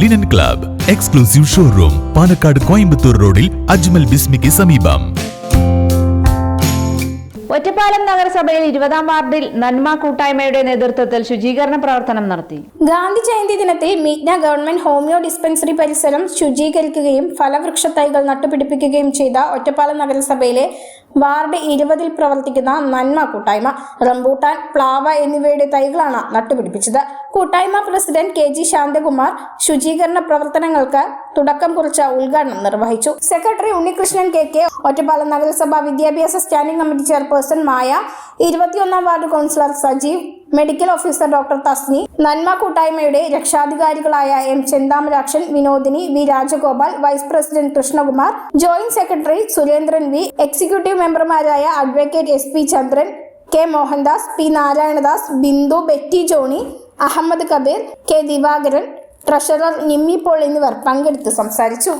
Linen club exclusive showroom Palakkad Coimbatore റോഡിൽ അജ്മൽ ബിസ്മിക്ക് സമീപം. ഒറ്റപ്പാലം നഗരസഭയിൽ ഇരുപതാം വാർഡിൽ നന്മ കൂട്ടായ്മയുടെ നേതൃത്വത്തിൽ ശുചീകരണ പ്രവർത്തനം നടത്തി. ഗാന്ധി ജയന്തി ദിനത്തിൽ മീറ്റ്ന ഗവൺമെന്റ് ഹോമിയോ ഡിസ്പെൻസറി പരിസരം ശുചീകരിക്കുകയും ഫലവൃക്ഷ തൈകൾ നട്ടുപിടിപ്പിക്കുകയും ചെയ്ത ഒറ്റപ്പാലം നഗരസഭയിലെ വാർഡ് ഇരുപതിൽ പ്രവർത്തിക്കുന്ന നന്മ കൂട്ടായ്മ റംബൂട്ടാൻ പ്ലാവ എന്നിവയുടെ തൈകളാണ് നട്ടുപിടിപ്പിച്ചത്. കൂട്ടായ്മ പ്രസിഡന്റ് കെ ജി ശാന്തകുമാർ ശുചീകരണ പ്രവർത്തനങ്ങൾക്ക് തുടക്കം കുറിച്ച ഉദ്ഘാടനം നിർവഹിച്ചു. Secretary Unnikrishnan K K Ottapalam നഗരസഭാ വിദ്യാഭ്യാസ സ്റ്റാൻഡിംഗ് കമ്മിറ്റി ചെയർപേഴ്സൺ മായ ഇരുപത്തിയൊന്നാം ward councillor Sajeev medical officer doctor Thasni Nanma കൂട്ടായ്മയുടെ രക്ഷാധികാരികളായ M Chenthamarakshan Vinodini V Rajagopal vice president Krishnakumar joint secretary Surendran V executive മെമ്പർമാരായ advocate S P Chandran K Mohandas P Narayanadas Bindu Betty Johny Ahammed Kabeer K Divakaran treasurer Nimmi Paul എന്നിവർ പങ്കെടുത്ത് സംസാരിച്ചു.